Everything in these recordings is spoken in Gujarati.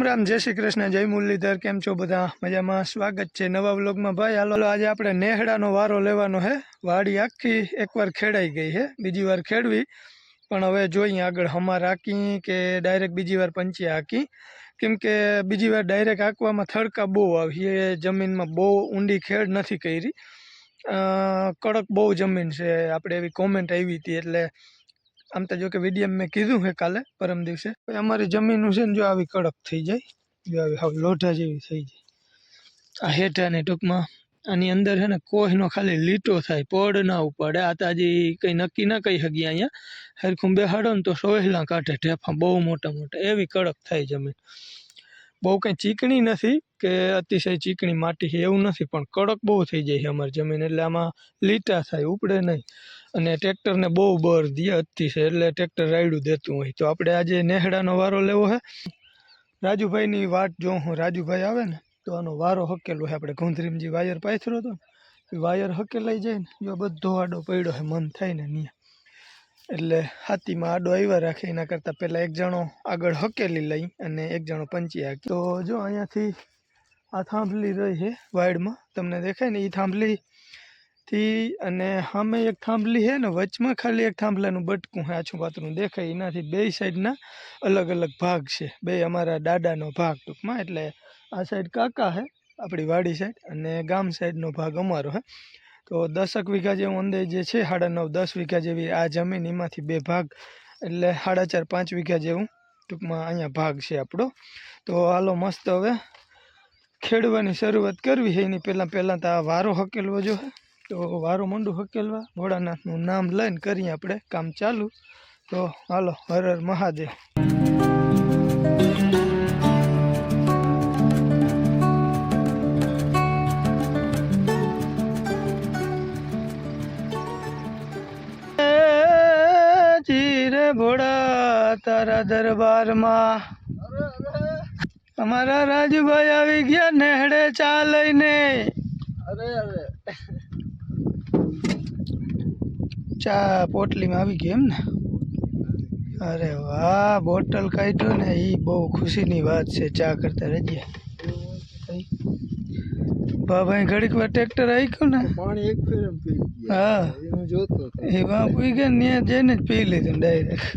રામ રામ, જય શ્રી કૃષ્ણ, જય મુરલીધર, કેમ છો બધા? મજામાં? સ્વાગત છે નવા વ્લોગમાં. ભાઈ, હાલો આજે આપણે નેહડાનો વારો લેવાનો છે વાડી આખી એકવાર ખેડાઈ ગઈ છે બીજી વાર ખેડવી. પણ હવે જોઈએ આગળ હમાર હાકી કે ડાયરેક્ટ બીજી વાર પંચી હાકી. કેમ કે બીજી વાર ડાયરેક્ટ હાંકવામાં થડકા બહુ આવી. એ જમીનમાં બહુ ઊંડી ખેડ નથી કરી. કડક બહુ જમીન છે. આપણે એવી કોમેન્ટ આવી હતી એટલે આમ તો જો કે વિડીયમ મેં કીધું છે કાલે પરમ દિવસે અમારી જમીન છે ને જો આવી કડક થઈ જાય, જો આવી હાવ લોઢા જેવી થઈ જાય. આ હેઠાને ટૂંકમાં આની અંદર છે ને કોઈનો ખાલી લીટો થાય પડ ના ઉપાડે આ તો હજી કંઈ નક્કી ના કહી શકીએ અહીંયા. હરખું બેહાડો ને તો સોહેલા કાઢે ઢેફા, બહુ મોટા મોટા, એવી કડક થાય જમીન. બહુ કંઈ ચીકણી નથી કે અતિશય ચીકણી માટી છે, એવું નથી, પણ કડક બહુ થઈ જાય છે અમારી જમીન, એટલે આમાં લીટા થાય, ઉપડે નહીં. અને ટ્રેક્ટરને બહુ બર દે છે, એટલે ટ્રેક્ટર રાયડું દેતું હોય. તો આપણે આજે નેહડાનો વારો લેવો છે રાજુભાઈની વાટ જો હું રાજુભાઈ આવે ને, તો આનો વારો હકેલો છે આપણે ગુંધરીમાં જે વાયર પાથરો હતો એ વાયર હકેલાઈ જાય ને, જો બધો આડો પડ્યો છે મન થાય ને ત્યાં એટલે હાથીમાં આડો આવ્યા રાખે, એના કરતાં પહેલાં એક જણો આગળ હકેલી લઈ અને એક જણો પંચી હાકી. તો જો અહીંયાથી આ થાંભલી રહી છે વાયડમાં તમને દેખાય ને એ થાંભલી થી અને સામે એક થાંભલી છે ને, વચમાં ખાલી એક થાંભલાનું બટકું હે આછું પાતળું દેખાય. એનાથી બે સાઈડના અલગ અલગ ભાગ છે. બે અમારા દાદાનો ભાગ ટૂંકમાં, એટલે આ સાઈડ કાકા છે, આપણી વાડી સાઈડ, અને ગામ સાઈડનો ભાગ અમારો છે. તો દસક વીઘા જેવું અંદર જે છે, સાડા નવ, દસ વીઘા જેવી આ જમીન, એમાંથી બે ભાગ, એટલે સાડા ચાર, પાંચ વીઘા જેવું ટૂંકમાં અહીંયા ભાગ છે આપણો. તો હાલો મસ્ત હવે ખેડવાની શરૂઆત કરવી છે. એની પહેલાં પહેલાં તો આ વારો હકેલવો જો તો વારું મંડું હકેલવા, ભોળાનાથનું નામ લઈને કરીએ આપણે કામ ચાલુ. તો હાલો, હર હર મહાદેવ. ભોળા, તારા દરબારમાં. અમારા રાજુભાઈ આવી ગયા નેહડે ચા લઈને. ચા પોટલીમાં આવી ગઈ એમ ને અરે વાહ બોટલ કાઢ્યો ને એ બહુ ખુશીની વાત છે ચા કરતા રહીએ. બાભાઈ ઘડીક વાર ટ્રેક્ટર આવી ગયું ને? પાણી એક ફેર પી હા. એ વાં પૂગ્યા ને ત્યાં જઈને જ પી લીધું ડાયરેક્ટ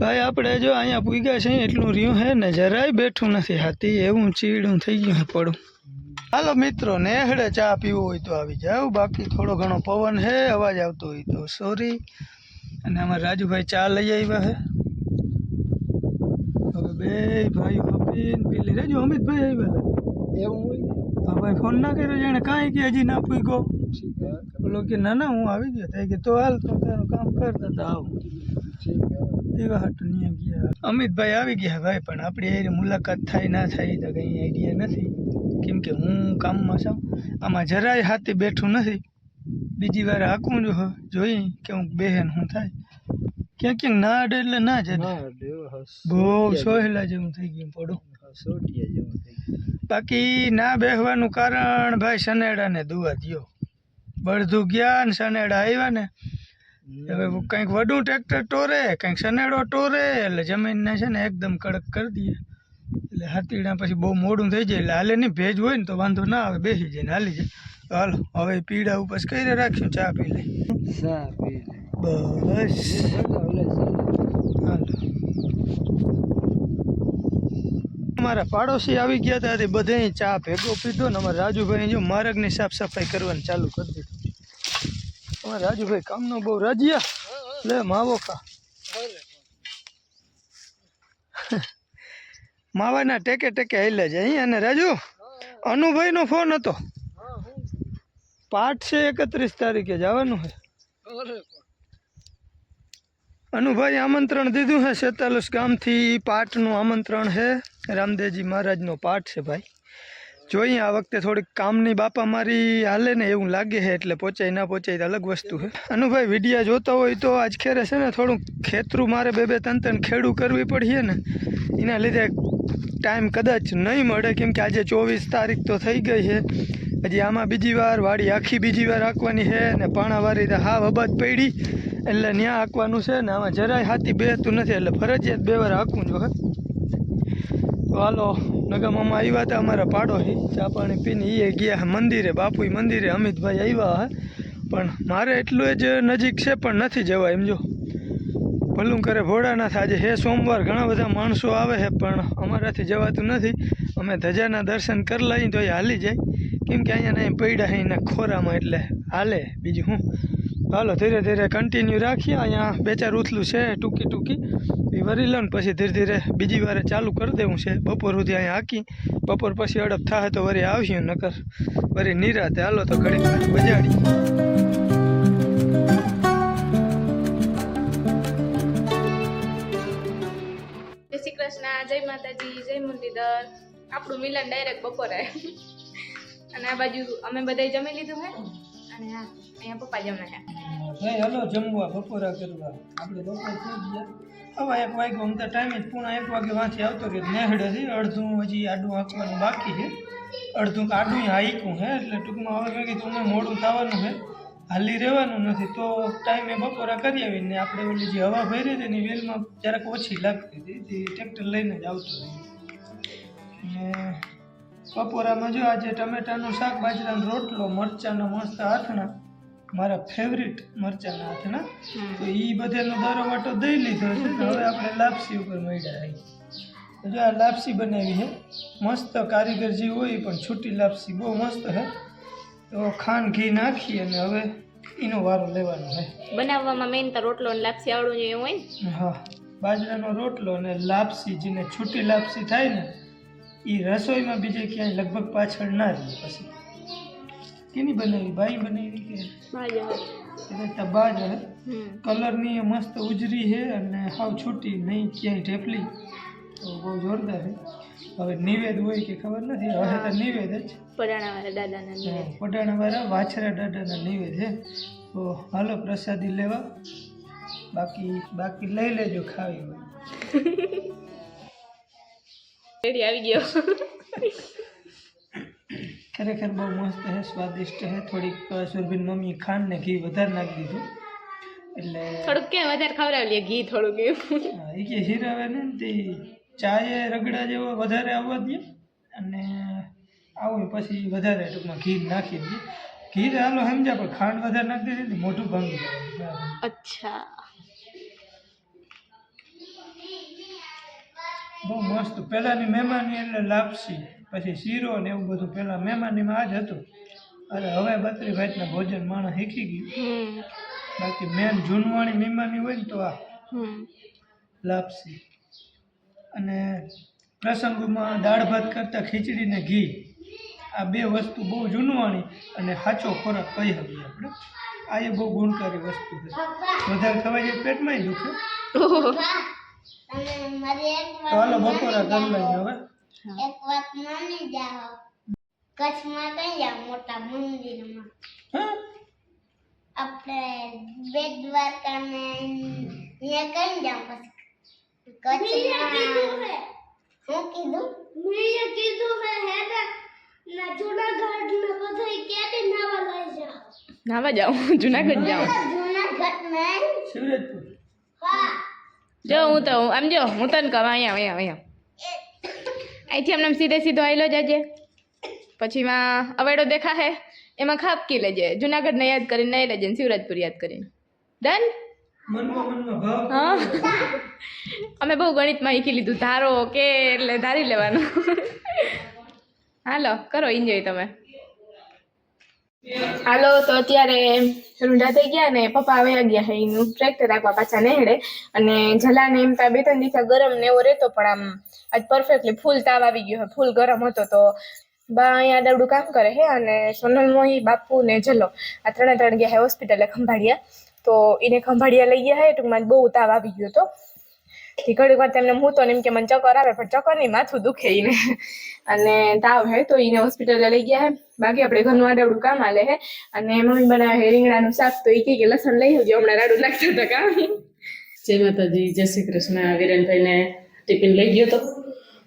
ભાઈ આપણે જો અહીંયા પૂગ્યા છે એટલું રહ્યું હે ને જરાય બેઠું નથી હાથી એવું ચીડું થઈ ગયું હે પડું. હાલો મિત્રો નેહડે ચા પીવું હોય તો આવી જાવ બાકી થોડો ઘણો પવન હે અવાજ આવતો હોય તો સોરી અને અમારા રાજુભાઈ ચા લઈ આવ્યા હે. હવે બે ભાઈઓ આપીને પેલી રાજુ અમિતભાઈ આવ્યા એવું હોય હા ભાઈ ફોન ના કર્યો જાણે કાંઈ કે હજી ના પૂગો બોલો કે ના ના હું આવી ગયો. થાય કે તો હાલ તો તારું કામ કરતા હતા આવું. એવા હાટું નહીં ગયા. અમિતભાઈ આવી ગયા ભાઈ પણ આપણી એ મુલાકાત થાય ના થાય તો કંઈ આઈડિયા નથી. કેમ કે હું કામમાં છું. આમાં જરાય હાથી બેઠું નથી. બીજી વાર હાકું જો જોઈ કે હું બેહેન હું થાય. ક્યાંક ક્યાંક ના અડે એટલે ના જ બહુ સોહેલા જેવું થઈ ગયું પડું. બાકી ના બેહવાનું કારણ ભાઈ શનેડાને દુવા દ્યો. બળધું ગયા ને શનેડા આવ્યા ને. હવે કંઈક વડું ટ્રેક્ટર ટોરે કંઈક શનેડો ટોરે એટલે જમીનને છે ને એકદમ કડક કરી દઈએ. એટલે હાથીડા પછી બહુ મોડું થઈ જાય એટલે હાલે નહીં ભેજ હોય ને તો વાંધો ના આવે બેસી જાય ને હાલી જાય. હાલો હવે પીડા ઉપર કઈ રાખ્યું ચા પી લે. બસ. હાલો. અમારા પાડોશી આવી ગયા હતા તે બધે ચા ભેગો પીધો ને અમારા રાજુભાઈ જો માર્ગની સાફ સફાઈ કરવાનું ચાલુ કરી દીધું. અમારા રાજુભાઈ કામનો બહુ રાજીયા. લે માવો ખા. માવાના ટેકે ટેકે હેલે છે. અહીંયા અને રાજુ, અનુભાઈનો ફોન હતો. પાઠ છે એકત્રીસ તારીખે, જવાનું છે. અનુભાઈ આમંત્રણ દીધું છે સેતાલુસ ગામથી પાઠનું આમંત્રણ છે. રામદેવજી મહારાજનો પાઠ છે ભાઈ. જોઈએ, આ વખતે થોડીક કામની બાપા મારી હાલે ને એવું લાગે છે, એટલે પહોંચાય ના પહોંચાય તો અલગ વસ્તુ છે. અનુભાઈ વિડીયા જોતા હોય તો આજ ખેરે છે ને થોડુંક ખેતરું મારે બે બે ત્રણ ત્રણ ખેડું કરવી પડીએ ને. એના લીધે ટાઈમ કદાચ નહીં મળે, કેમ કે આજે ચોવીસ તારીખ તો થઈ ગઈ છે. હજી આમાં બીજી વાર વાડી આખી બીજી વાર હાંકવાની છે ને પાણાવાળી તો હાવ અબાદ પડી. એટલે ત્યાં હાંકવાનું છે ને આમાં જરાય હાથી બેહતું નથી, એટલે ફરજિયાત બે વાર હાંકવું જો તો હાલો નગા આવ્યા હતા અમારા પાડોશી. ચા પાણી પીને એ ગયા મંદિરે બાપુઈ મંદિરે અમિતભાઈ આવ્યા હે. પણ મારે એટલું જ નજીક છે પણ નથી જવા, એમ જો. ભલું કરે ભોળાનાથ આજે હે સોમવાર, ઘણા બધા માણસો આવે છે પણ અમારાથી જવાતું નથી. અમે ધજાના દર્શન કરી લઈએ તો એ હાલી જાય. કેમ કે અહીંયા નહીં પડ્યા છે એના ખોરામાં એટલે હાલે. બીજું હું? હાલો, ધીરે ધીરે કન્ટિન્યુ રાખીએ. અહીંયા બે ચાર ઉથલું છે, ટૂંકી ટૂંકી. એ વરી લઉં પછી ધીરે ધીરે બીજી વારે ચાલુ કરી દેવું છે. બપોર સુધી અહીંયા હાકી. બપોર પછી અડપ થાય તો વરી આવશું, નકર વળી નિરાતે. હાલો તો ઘડી વાર બજાડી જય માતાજી, જય મુરલીધર. આપણું મિલન ડાયરેક્ટ બપોરે. અને આ બાજુ અમે બધાય જમી લીધું હે? અને હા અહીંયા પપ્પા જમે હે. નહીં, હલો, જમવા બપોરા કરવા આપણે બપોર થઈ હવે એક વાગ્યો, આમ તો ટાઈમે જ પૂણા એક વાગે વાંચી આવતો કે નેહડે છે અડધું હજી આડું આંકવાનું બાકી છે અડધું આડું હાઈકું હે, એટલે ટૂંકમાં હવે મેં કીધું મોડું થવાનું છે હાલી રહેવાનું નથી તો ટાઈમે બપોરા કરી આવીને આપણે ઓલી જે હવા ભરી હતી ને વેલમાં જરાક ઓછી લાગતી હતી તે ટ્રેક્ટર લઈને જ આવતું રહ્યો. ને બપોરામાં જો આજે ટમેટાનું શાક બાજરાનો રોટલો મરચાંનો મસ્ત આથણા મારા ફેવરિટ મરચાંના આથણા તો એ બધાનો દારો વાટો દઈ લીધો છે તો હવે આપણે લાપસી ઉપર મળ્યા આવી જો આ લાપસી બનાવી છે મસ્ત કારીગર જે હોય પણ છૂટી લાપસી બહુ મસ્ત છે. તો ખાંડ ઘી નાખી અને હવે એનો વારો લેવાનો છે. બનાવવામાં મેઇન તો રોટલો અને લાપસી આવડવું જોઈએ હોય ને? હા બાજરાનો રોટલો અને લાપસી જેને છૂટી લાપસી થાય ને એ રસોઈમાં બીજે ક્યાંય લગભગ પાછળ ના રહે પછી. કેની બનાવી? બાઈ બનાવી કે? જ હે હમ. કલરની મસ્ત ઉજરી છે અને હાવ છૂટી નહીં ક્યાંય ઢેફલી. તો બહુ જોરદાર છે. હવે નિવેદ હોય કે ખબર નથી હવે તો નિવેદ જ. પરાણાવાળા દાદાના નિવેદ. પટાણાવાળા વાછરા દાદાના નિવેદ છે તો હાલો પ્રસાદી લેવા. બાકી બાકી લઈ લેજો ખાવી હોય. રેડી આવી ગયો. ખરેખર બહુ મસ્ત છે સ્વાદિષ્ટ છે થોડીક સુરભીન મમ્મી ખાંડ ને ઘી વધારે નાખી દીધું. એટલે થોડુંક કે વધારે ખવડાવી લે ઘી થોડુંક એવું એ કે હીરાવે ને તે ચાએ રગડા જેવો વધારે આવવા દે અને આવું પછી વધારે ટૂંકમાં ઘી નાખી દે. ઘી ચાલો હાલો સમજ્યા પણ ખાંડ વધારે નાખી દીધી ને મોઢું ભાંગી જાય. અચ્છા. બહુ મસ્ત. પહેલાંની મહેમાની એટલે લાપસી પછી શીરો ને એવું બધું પહેલાં મહેમાનીમાં આ જ હતું. અરે હવે બત્રી ભાતના ભોજન માણસ શીખી ગયું. બાકી મેન જૂનવાણી મહેમાની હોય ને તો આ લાપસી. અને પ્રસંગોમાં દાળ ભાત કરતાં ખીચડી ને ઘી આ બે વસ્તુ બહુ જૂનવાણી અને સાચો ખોરાક કહી શકીએ આપણે. આ એ બહુ ગુણકારી વસ્તુ છે. વધારે ખવાય જાય પેટમાંય દુખે. તો હાલો બપોરા કરી લઈએ હવે. એક વાત માની જાઓ. કચ્છમાં કઈ જાવ મોટા મંદિરમાં? હા? આપણે બેટ દ્વારકા ને ત્યાં કઈ જાઓ પછી કચ્છમાં શું કીધું મેં કીધું કે હે ને ના જૂનાગઢ ને બધું ક્યારે નાવા લઈ જાઓ નાવા જાઉં જુનાગઢ જાઉં જૂનાગઢ ને શિવરાજપુર હા જો હું તો આમ જો હું તને કહું અહીંયા અહીંયા અહીંયા અહીંથી અમને સીધે સીધો આવેલો જજે પછી માં અવેડો દેખા હે એમાં ખાપકી લેજે જુનાગઢને યાદ કરીને નહીં લેજે ને શિવરાજપુર યાદ કરીને ડન હા. અમે બહુ ગણિતમાં શીખી લીધું. ધારો કે એટલે ધારી લેવાનું. હાલો કરો એન્જોય તમે. હાલો તો અત્યારે રૂંઢા થઈ ગયા ને પપ્પા આવ્યા ગયા હે એનું ટ્રેક્ટર રાખવા પાછા નેહડે. અને જલાને એમ તા બે ત્રણ દિવસ ગરમ ને એવો રહેતો પણ આમ આજ પરફેક્ટલી ફૂલ તાવ આવી ગયો ફૂલ ગરમ હતો તો બા અહીંયા દવડું કામ કરે છે અને સોનલ મોહી બાપુ ને જલો આ ત્રણે ત્રણ ગયા હે હોસ્પિટલે ખંભાળિયા. તો એને ખંભાળિયા લઈ ગયા હે ટૂંકમાં બહુ તાવ આવી ગયો હતો. તે ઘડીક વાર તેમને હું તો એમ કે મને ચક્કર આવે પણ ચક્કર નહીં માથું દુખે એને. અને તાવ હે તો એને હોસ્પિટલે લઈ ગયા હે. બાકી આપણે ઘરનું આડવડું કામ આલે હે. અને મમ્મી બનાવે હે રીંગણાનું શાક તો એ કે લસણ લઈ આવજો હમણાં રાડું નાખતા હતા કામ. જય માતાજી જય શ્રી કૃષ્ણ. વિરેનભાઈને ટિફિન લઈ ગયો તો.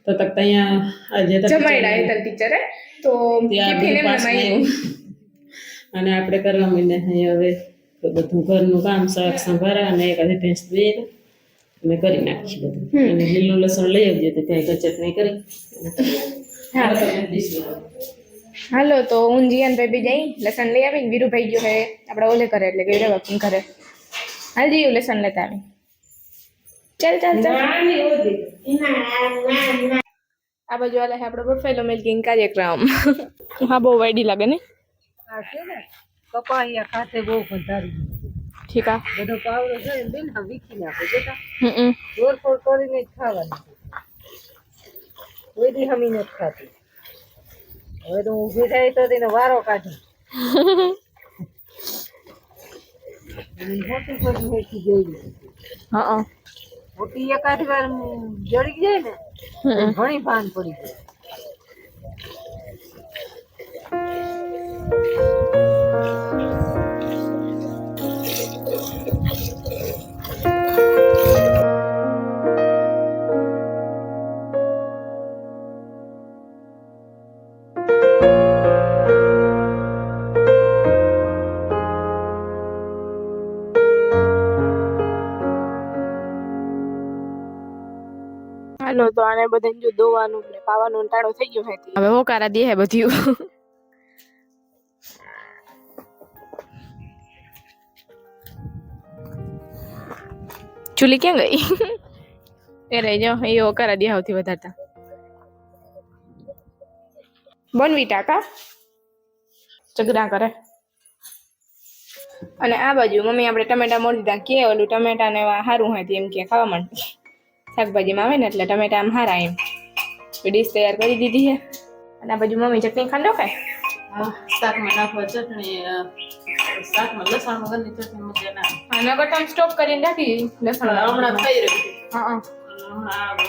તો તક અહીંયા આજે જમાડ્યા હેતલ ટીચરે તો ટિફિન એમને અને આપણે કરવા માંડ્યા હવે. બધું ઘરનું કામ શાક સંભારા અને એક આધી ભેંસ દે અને કરી નાખીશ બધું અને લીલું લસણ લઈ આવજો તો ત્યાં એક ચટણી કરી અને કરી હા નાખીશ. ડીશ બનાવો. હાલો, તો હું જીયાન ભાઈ બી જઈ, લસણ લઈ આવીને વીરુભાઈ ગયો હે આપણે ઓલે કરે એટલે ગઈ રહેવા ફોન કરે હાલ જીયું લસણ લેતા આવી ચાલ ચાલ ચાલ આ બાજુ આલે છે આપણો પ્રોફાઇલ મેકિંગ કાર્યક્રમ હા, બહુ વાયડી લાગે ને આ છે ને કપા અહીંયા ખાતે બહુ વધારે ઠીક આ. બધો પાવડો છે ને બેન હા વીખી નાખો બેટા હમ તોડફોડ કરીને જ ખાવાની કોઈ દી હમી નથી ખાતી. હવે તો ઊભી થાય તો તેને વારો કાઢી. મોટી મોટી મેથી જોઈ હા મોટી એકાદ વાર જડી જાય ને ઘણી ભાન પડી જાય. હાલો, તો આને બધાને જો દોવાનું ને પાવાનું ટાણું થઈ ગયું હે હવે હોકારા દે હે બધું ચૂલી ક્યાં ગઈ? એ રહી જાઓ એ હોકારા દે સૌથી વધારતા બનવી ટાકા ચગડા કરે. અને આ બાજુ મમ્મી આપણે ટમેટા મોડી દીધા કે ઓલું ટમેટા ને સારું હોય એમ કે ખાવા માંડ. શાકભાજીમાં આવે ને એટલે ટમેટા આમ હારા એમ. ડીશ તૈયાર કરી દીધી છે અને આ બાજુ મમ્મી ચટણી ખાંડો ખાય શાકમાં નાખવા ચટણી શાકમાં લસણ વગરની ચટણી મજા ના આવે. હા સ્ટોપ કરીને રાખી લસણ. હમણાં થઈ રહ્યું. હા અને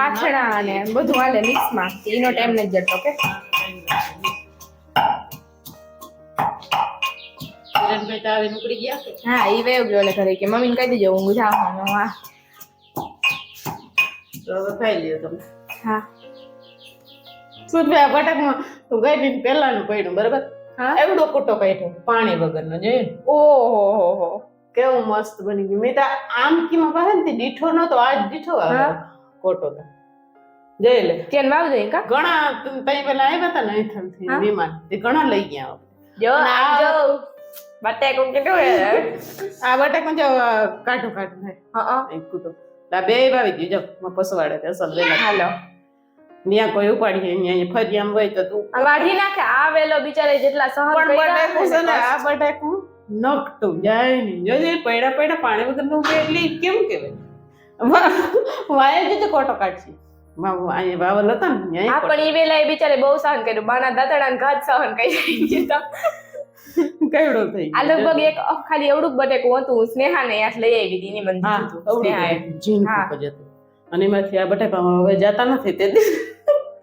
આથણા અને બધું હાલે મિક્સમાં. એનો ટાઈમ નથી જતો કે કિરણભાઈ તો ગયા હા એ વેવ ગયો એટલે ઘરે કે મમ્મીને કહી દેજો હું જાઉં હા તો હવે ખાઈ લ્યો તમે. હા. સુરભી આ બટાકમાં? તું ગઈ ને પહેલાનું પડ્યું બરાબર? એવડો કૂટો કાઢ્યો પાણી વગરનો જોયું? ઓહો હો હો. કેવું મસ્ત બની ગયું. મેં તો આમ કીમાં પાસે ને દીઠો નતો આજ દીઠો આવે કોટો તો. જઈ લે. ત્યાં વાવ જઈ કા ઘણા તઈ પેલા આવ્યા હતા ને અહીંથી થી વિમાન. તે ઘણા લઈ ગયા જો આ- જો બટેકો કેટલું હે આ બટાકમાં જો કાઢું કાઢું. થાય હા. એક કૂટો. બે વાવી ગયું જો પસવાડે અસલ હાલો. ત્યાં કોઈ ઉપાડી અહીંયા ફરી આમ હોય તો તું કાઢી નાખે. આ વેલો બિચારે જેટલા સહન પણ બટાકું છે ને આ બટાકું નખતું જાય નહીં. જોજે પૈડા પૈડા પાણી વગરનું એટલે કેમ કહેવાય? વાય જ તો કોટો કાઢશે. વા- વા- અહીંયા વાવલ હતા ને હા પણ એ વેલા એ બિચારે બહુ સહન કર્યું. બાના દાતડા ઘાત સહન કરી દીધા કેવડો થઈ આ લગભગ એક ખાલી એવડું જ બટેકું હતું. સ્નેહા ને યાદ લઈ આવી હતી એની જીન ખૂબ જ અને એમાંથી આ બટાકામાં હવે જાતા નથી તે.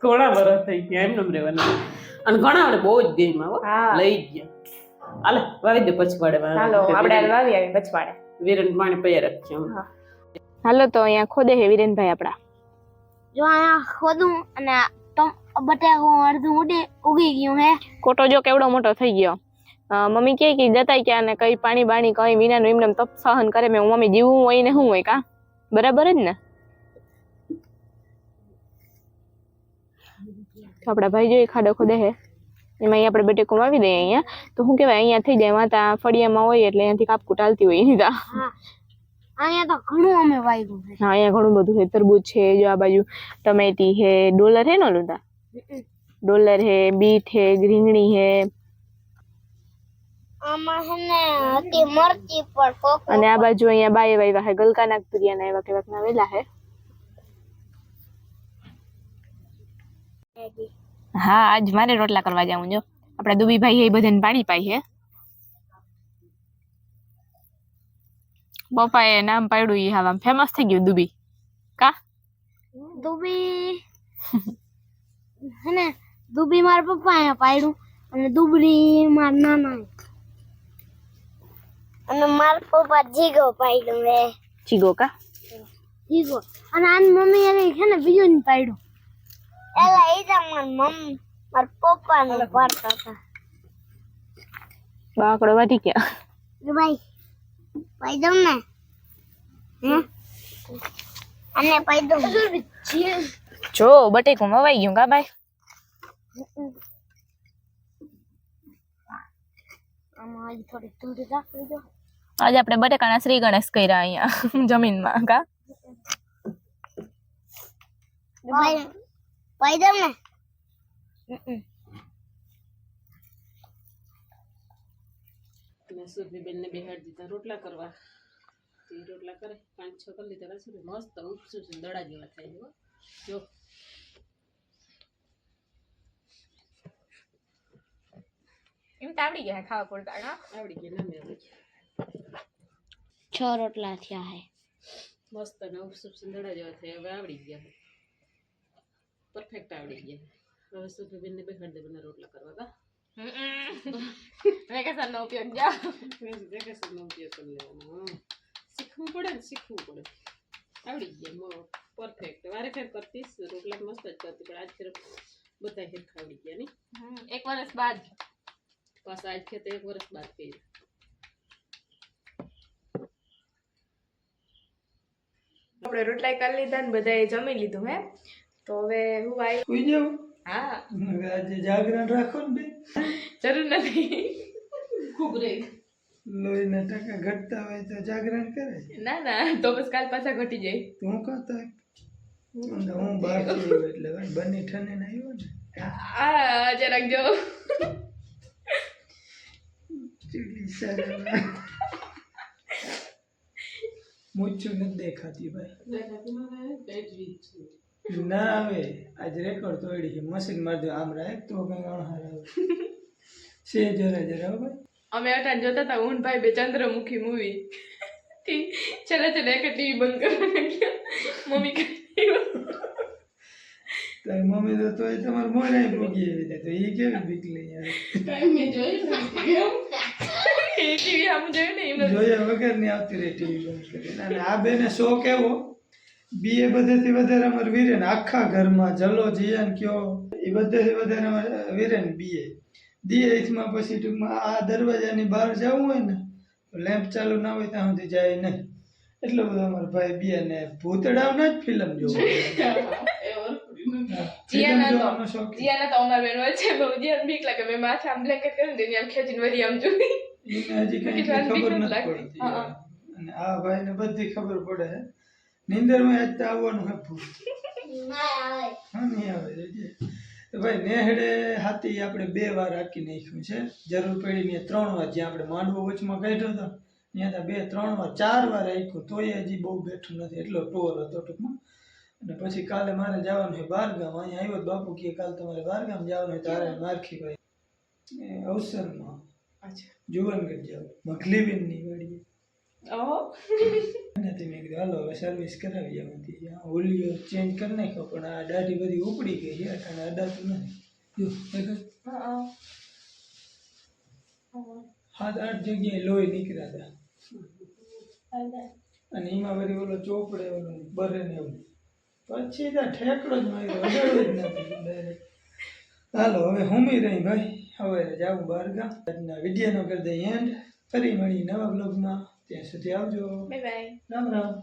ઘણા વર્ષ થઈ ગયા એમને રહેવાના. અને ઘણા આપણે બહુ જ ગેમ આવો લઈ ગયા. હાલે વાવી દે પછવાડે હાલો આપણે વાવી આવી પછવાડે વિરેન પાણી પૈયા રાખીએ હાલો તો અહીંયા ખોદે હે વિરેનભાઈ આપડા જો અહીંયા ખોદું અને બટાકું અડધું ઉડે ઉગી ગયું હે. કોટો જો કેવડો મોટો થઈ ગયો. મમ્મી કે કે જતાય ક્યાં ને કઈ પાણી બાણી કઈ વિનાનું એમને એમ તપ સહન કરે મેં હું મમ્મી જીવવું હોય ને શું હોય કા? બરાબર જ ને? તો આપણા ભાઈ જો એ ખાડો ખોદે હે. એમાં અહીંયા આપણે બેટેકું આવી દઈએ અહીંયા. તો શું કહેવાય અહીંયા થઈ જાય માતા ફળિયામાં હોય એટલે અહીંયાથી કાપકું ચાલતી હોય એની તા. અહીંયા તો ઘણું અમે વાગ્યું છે. હા અહીંયા ઘણું બધું છે. તરબૂચ છે જો આ બાજુ ટમેટી છે ડોલર હે ને લુંદા ડોલર હે બીટ હે રીંગણી હે અને આ બાજુ અહીંયા બાય વાવ્યા હે ગલકા નાગપુરિયા ના એવા કેવાક ના વેલા હે હા આજ મારે રોટલા કરવા જાઉં જો આપણા દુબીભાઈ એ બધાને પાણી પાઈ હે પપ્પાએ નામ પાડ્યું ઈ હાવ ફેમસ થઈ ગયું દુબી. કા? દુબી. હને દુબી મારા પપ્પા અહીંયા પાડ્યું અને દુબડી મારા નાના અને મારા પપ્પા જીગો પાડ્યું મે જીગો કા? જીગો. અને આની મમ્મી એને છે ને બીજું ને પાડ્યું. એલા એ તો મારા મમ્મી મારા પપ્પા ને પાડતા હતા બાકડો વાટી ગયા ભાઈ પાઈ દઉં ને હે અને પૈદો જો બટેકું મવાઈ ગયું કા ભાઈ? આજે આપણે બટેકાના શ્રી ગણેશ કર્યા અહીંયા જમીનમાં કા? પૈદો ને અને સુરભીબેનને બેહાડી દીધા રોટલા કરવા તે રોટલા કરે પાંચ છ કરી લીધા રસોઈ મસ્ત ઉપસું છે દડા જેવા થાય છે હો. જો એમ તો આવડી ગયા ખાવા પડતા કા આવડી ગયા નામે આવડી ગયા છ રોટલા થયા હે મસ્ત અને ઉપસું દડા જેવા થાય હવે આવડી ગયા પરફેક્ટ આવડી ગયા. હવે સુરભીબેનને બેહાડી દે બધા રોટલા કરવા કા? વેકેશન નો ઉપયોગ જા. વેકેશનનો ઉપયોગ કરી લેવાનો શીખવું પડે ને શીખવું પડે. આવડી ગયા પરફેક્ટ વારે ફેર કરતી રોટલા મસ્ત જ કરતી પણ આજ ફેર બધા હેરખા આવડી ગયા નહીં? એક વર્ષ બાદ. પાછા આજ ખેતે એક વર્ષ બાદ કર્યું. આપણે રોટલા કરી લીધા ને બધાએ જમી લીધું હે? તો હવે હું ભાઈ? સુઈ જાઉં? હા. આજે જાગરણ રાખો ને બે. જરૂર નથી. ખૂબ રહી લોહીના ટકા ઘટતા હોય તો જાગરણ કરે. ના ના તો બસ કાલ પાછા ઘટી જાય. તું કહતો હું હું બહાર એટલે બની ઠને આવ્યો ને. આ જરાક જો મૂછું નથી દેખાતી ભાઈ. ના આવે આજ રેકોર્ડ તોડી છે. મશીન મારજો આમ રાખ તો કઈ અણહાર આવે છે જરા જરા હો ભાઈ. અમે અટાણ જોતા હતા ઊનભાઈ ભાઈ બે ચંદ્રમુખી મૂવી ચલે ચલે એક ટીવી બંધ કરવા ગયા. મમ્મી કહે તારી મમ્મી તો તોય તમારે મોરાય ભોગી એવી તો એ કેવી બીક લઈ આવે? એ ટીવી આમ જોયું ને એમને જોયા વગરની આવતી રહી ટીવી બંધ કરી. અને આ બેને શોખ એવો બીએ બધેથી વધારે અમારે વીરેન આખા ઘરમાં જલો જીયાન કયો એ બધેથી વધારે અમારે વીરેન બીએ. દીએ ઈથમાં પછી ટૂંકમાં આ દરવાજાની બહાર જવું હોય ને લેમ્પ ચાલુ ના હોય ત્યાં સુધી જાય નહીં. એટલો બધો અમારો ભાઈ બી અને ભૂતડાવના જ ફિલ્મ જોવો જીયાના તો જીયાના તો અમાર બેન વચ્ચે બહુ જીયાને બીક લાગે. મેં માથે આમ બ્લેન્કેટ કરીને આમ ખેંચીને વળી આમ જોઈ. એને હજી કઈ ખબર નથી નથી પડતી અને આ ભાઈને બધી ખબર પડે. હે નીંદરમાં આજ તો આવવાનું હે ફૂલ હા નહીં આવે. તો ભાઈ નેહડે હાથી આપણે બે વાર હાકી નાખ્યું છે. જરૂર પડી ને ત્રણ વાર જ્યાં આપણે માંડવો વચમાં કાઢ્યો હતો ત્યાં તો બે ત્રણ વાર ચાર વાર હાક્યું. તોય હજી બહુ બેઠું નથી એટલો ટોર હતો ટૂંકમાં. અને પછી કાલે મારે જવાનું છે બારગામ. અહીંયા આવ્યો તો બાપુ કે કાલે તમારે બારગામ જવાનું હોય તારે મારખી ભાઈ. એ અવસરમાં અચ્છા. જુવનગઢ જાવ મખલીબેનની વાડીએ ઓહો. નથી મેં કીધું હાલો હવે સર્વિસ કરાવી આમાંથી આ ઓલિયો ચેન્જ કરી નાખ્યો પણ આ દાઢી બધી ઉપડી ગઈ છે અને અડાતું નથી. જો? સાત આઠ જગ્યાએ લોહી નીકળ્યા હતા. અને એમાં વળી ઓલો ચોપડે ઓલું બરે ને એવું. પછી ત્યાં ઠેકડો જ માર્યો અડાડ્યો જ નથી ડાયરેક્ટ હાલો હવે હુમી રહી ભાઈ. હવે જાવું બહારગામ આજના વિડીયોનો કરી દઈએ એન્ડ. ફરી મળી નવા બ્લોગમાં ત્યાં સુધી આવજો બાય બાય રામ રામ